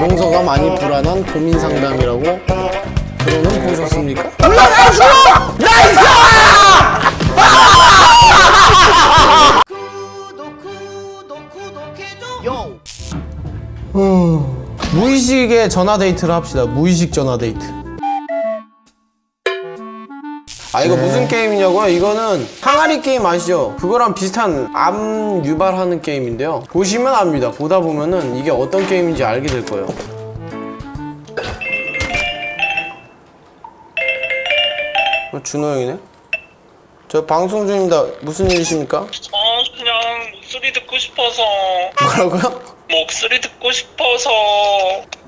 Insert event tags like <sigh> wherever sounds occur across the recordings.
정서가 많이 불안한 고민 상담이라고 들어는 보셨습니까? 무의식의 전화 데이트를 합시다. 무의식 전화 데이트. 아 이거 무슨 게임이냐고요? 이거는 항아리 게임 아시죠? 그거랑 비슷한 암 유발하는 게임인데요. 보시면 압니다. 보다 보면은 이게 어떤 게임인지 알게 될 거예요. 어, 준호 형이네? 저 방송 중입니다. 무슨 일이십니까? 어 그냥 목소리 듣고 싶어서 뭐라고요? 목소리 듣고 싶어서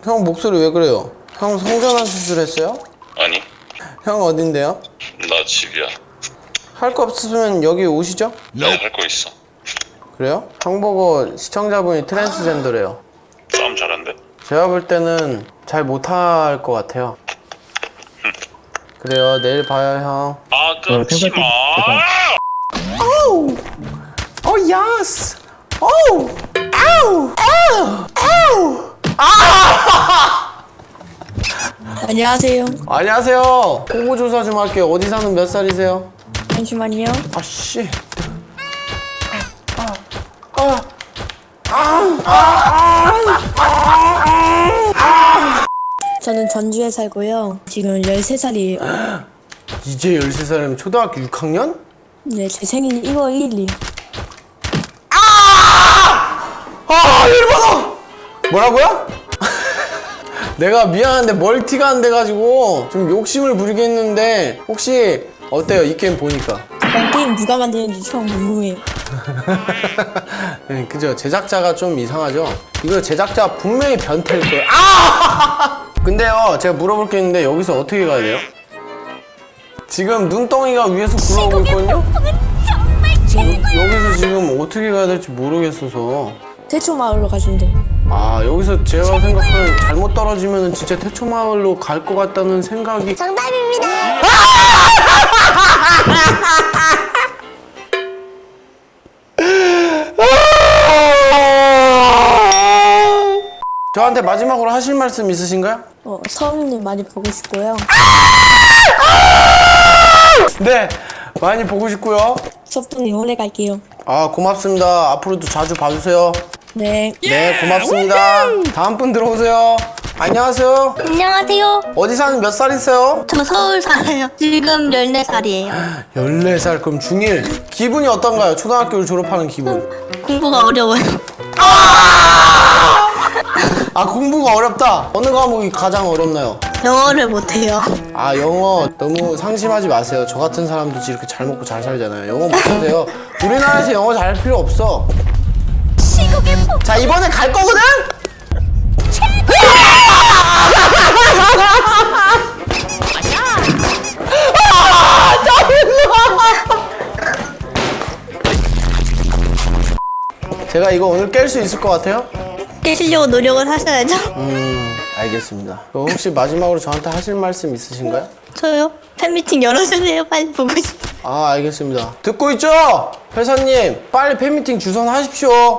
형 목소리 왜 그래요? 형 성전환 수술했어요? 아니 형 어딘데요? 나 집이야 할 거 없으면 여기 오시죠? 내가 할 거 있어 그래요? 형 보고 시청자분이 트랜스젠더래요. 싸움 잘한대 제가 볼 때는 잘 못할 것 같아요. 그래요. 내일 봐요, 형. 아 끊지마 오, 야스. 오, 아우, 아우, 아우. <laughs> 안녕하세요. 안녕하세요. 홍보 조사 좀 할게요. 어디 사는 몇 살이세요? 잠시만요. 아 씨. 저는 전주에 살고요. 지금 13살이에요. 이제 13살이면 초등학교 6학년? 네, 제 생일은 1월 1일. 아, 일본어! 뭐라고요? 내가 미안한데 멀티가 안 돼가지고 좀 욕심을 부리겠는데 혹시 어때요? 이 게임 보니까. 이런 게임 누가 만드는지 처음 궁금해요. <laughs> 네, 그죠? 제작자가 좀 이상하죠? 이거 제작자 분명히 변태일 거예요. 아! <laughs> 근데요, 제가 물어볼 게 있는데 여기서 어떻게 가야 돼요? 지금 눈덩이가 위에서 굴러오고 있거든요? 여기서 지금 어떻게 가야 될지 모르겠어서. 태초 마을로 돼요. 아, 여기서 제가 생각하는 잘못 떨어지면 진짜 태초마을로 갈 것 같다는 생각이. <laughs> 저한테 마지막으로 하실 말씀 있으신가요? 어, 서울님 많이 보고 싶고요. <laughs> 네, 많이 보고 싶고요. 소프트님 오래 갈게요. 아, 고맙습니다. 앞으로도 자주 봐주세요. 네. 네, 고맙습니다. 다음 분 들어오세요. 안녕하세요. 안녕하세요. 어디 사는 몇 살이세요? 저 서울 살아요. 지금 14살이에요. 14살, 그럼 중1. 기분이 어떤가요? 초등학교를 졸업하는 기분. 공부가 어려워요. 아, 공부가 어렵다. 어느 과목이 가장 어렵나요? 영어를 못해요. 아, 영어 너무 상심하지 마세요. 저 같은 사람도 이렇게 잘 먹고 잘 살잖아요. 영어 못하세요. 우리나라에서 영어 잘할 필요 없어. 자, 이번에 갈 거거든? 제가 이거 오늘 깰 수 있을 것 같아요? 깨시려고 노력을 하셔야죠. 음, 알겠습니다. 그럼 혹시 마지막으로 저한테 하실 말씀 있으신가요? 저요? 팬미팅 열어주세요. 빨리 보고 싶어요. 아, 알겠습니다. 듣고 있죠? 회사님, 빨리 팬미팅 주선하십시오.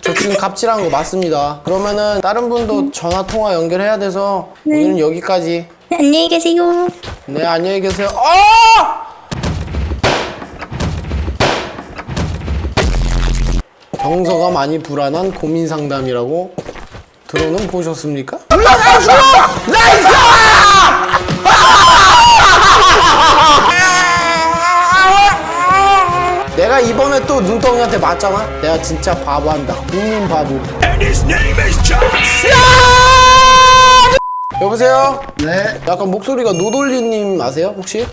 저 지금 갑질한 거 맞습니다. 그러면은 다른 분도 전화 통화 연결해야 돼서 오늘은 여기까지. 네, 안녕히 계세요. 네, 안녕히 계세요. 어! 정서가 많이 불안한 고민 상담이라고 들어는 보셨습니까? 나이스! <laughs> 내가 이번에 또 눈덩이한테 맞잖아? 내가 진짜 바보한다. 국민 바보. 여보세요? 네, 약간 목소리가 노돌리님 아세요 혹시?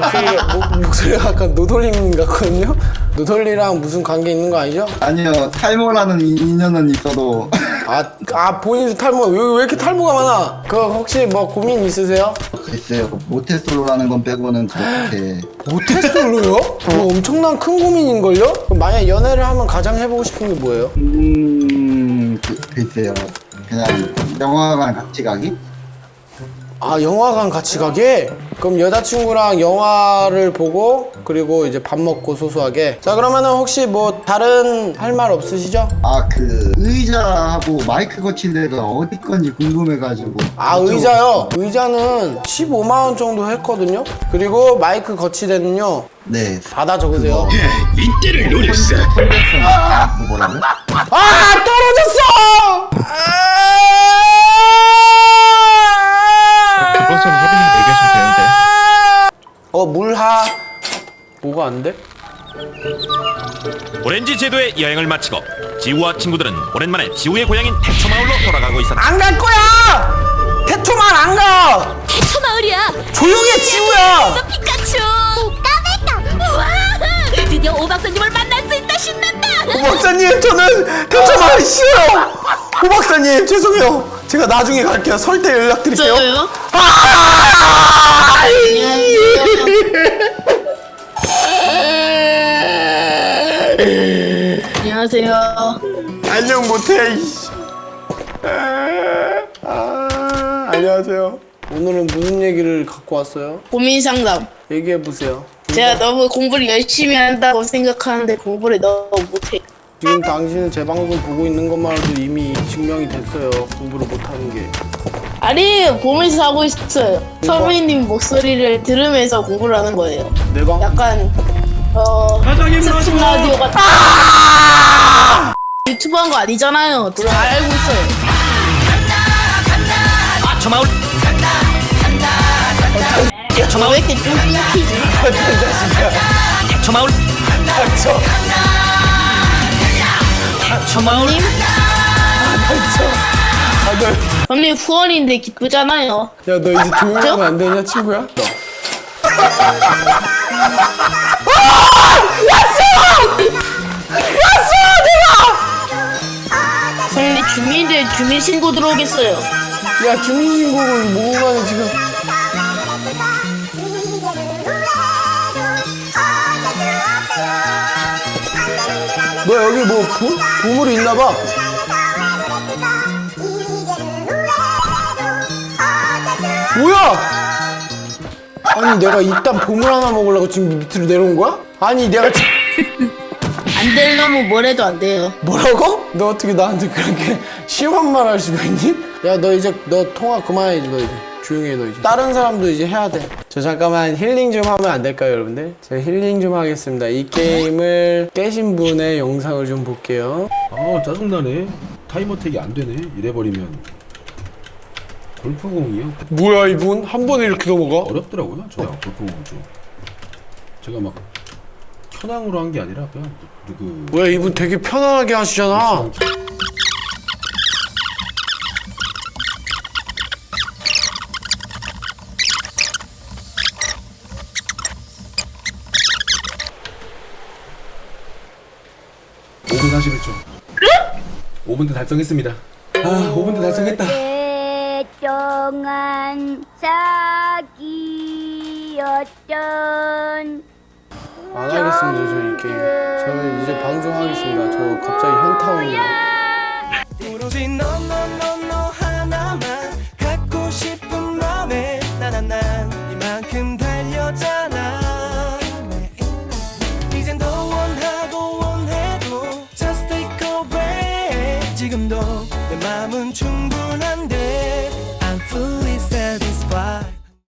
목소리가, <laughs> 목, 목소리가 약간 노돌리님 같거든요? 노돌리랑 무슨 관계 있는 거 아니죠? 아니요 탈모라는 이- 인연은 있어도 아, 아 본인도 탈모 왜, 왜 이렇게 탈모가 많아? 그 혹시 뭐 고민 있으세요? 글쎄요 모태솔로라는 건 빼고는 그렇게 모태솔로요? 그거 엄청난 큰 고민인걸요? 그럼 만약 연애를 하면 가장 해보고 싶은 게 뭐예요? 음 그, 글쎄요 그냥 영화관 같이 가기? 아 영화관 같이 가게? 그럼 여자친구랑 영화를 보고 그리고 이제 밥 먹고 소소하게. 자 그러면은 혹시 뭐 다른 할 말 없으시죠? 아 그 의자하고 마이크 거친 데가 어디 건지 궁금해가지고 아 의자요. 의자는 15만 원 정도 했거든요. 그리고 마이크 거치대는요. 네 받아 적으세요. 이때를 노렸어. 그 뭐라고? 아 떨어졌어! 그것처럼 서빈님 얘기하시면 되는데 어 물하 돼? 오렌지 제도의 여행을 마치고 지우와 친구들은 오랜만에 지우의 고향인 태초마을로 돌아가고 있었다. 안 갈 거야! 태토만 안 가! 태초 마을이야. 조용히 해 지우야! 피카츄. 까매까. 우와. 드디어 오박사님을 만날 수 있다 신난다. 오 박사님 저는 태토만 싫어요! 오 박사님 죄송해요 제가 나중에 갈게요 설 때 연락드릴게요 저요? 아! 안녕하세요. 안녕 못해 이씨. 아, 안녕하세요 오늘은 무슨 얘기를 갖고 왔어요? 고민 상담. 얘기해 보세요 제가 너무 공부를 열심히 한다고 생각하는데 공부를 너무 못해. 지금 당신은 제 방송 보고 있는 것만으로도 이미 증명이 됐어요 공부를 못하는 게 아니 보면서 하고 있어요. 서민님 목소리를 들으면서 공부를 하는 거예요. 내 방... 약간 어 스푼 라디오 같은. 유튜브 한 거 아니잖아요. 다 알고 있어요. 태초마을 왜 이렇게 좀 끊기지? 태초마을 태초마을 언니 후원인데 기쁘잖아요. 야너 이제 조용히 하면 안 되냐 친구야? 너. <laughs> 주민들 주민 신고 들어오겠어요. 야 주민신고를 모고 가네 지금 너 여기 뭐 부, 보물이 있나봐 뭐야 아니 내가 이딴 보물 하나 먹으려고 지금 밑으로 내려온 거야? 아니 내가 지- <laughs> 안 되려면 뭘 해도 안 돼요. 뭐라고? 너 어떻게 나한테 그렇게 심한 말 할 수가 있니? 야 너 이제 너 통화 그만해 너 이제 조용히 해 너 이제 다른 사람도 이제 해야 돼저 잠깐만 힐링 좀 하면 안 될까요 여러분들? 제가 힐링 좀 하겠습니다 이 게임을 깨신 분의 영상을 좀 볼게요 아 짜증나네 타이머 택이 안 되네 이래버리면 골프공이요 뭐야 이분? 한 번에 이렇게 넘어가? 어렵더라고요 저 골프공은 좀 제가 막 현황으로 한 게 아니라 그냥 그 뭐야 이분 되게 편안하게 하시잖아. 오 5분 41초. 5분대 달성했습니다. 아 5분대 달성했다. 정한 짝이었던 안 하겠습니다. 저이 게임 저 이제 방송하겠습니다. 저 갑자기 현타 오네요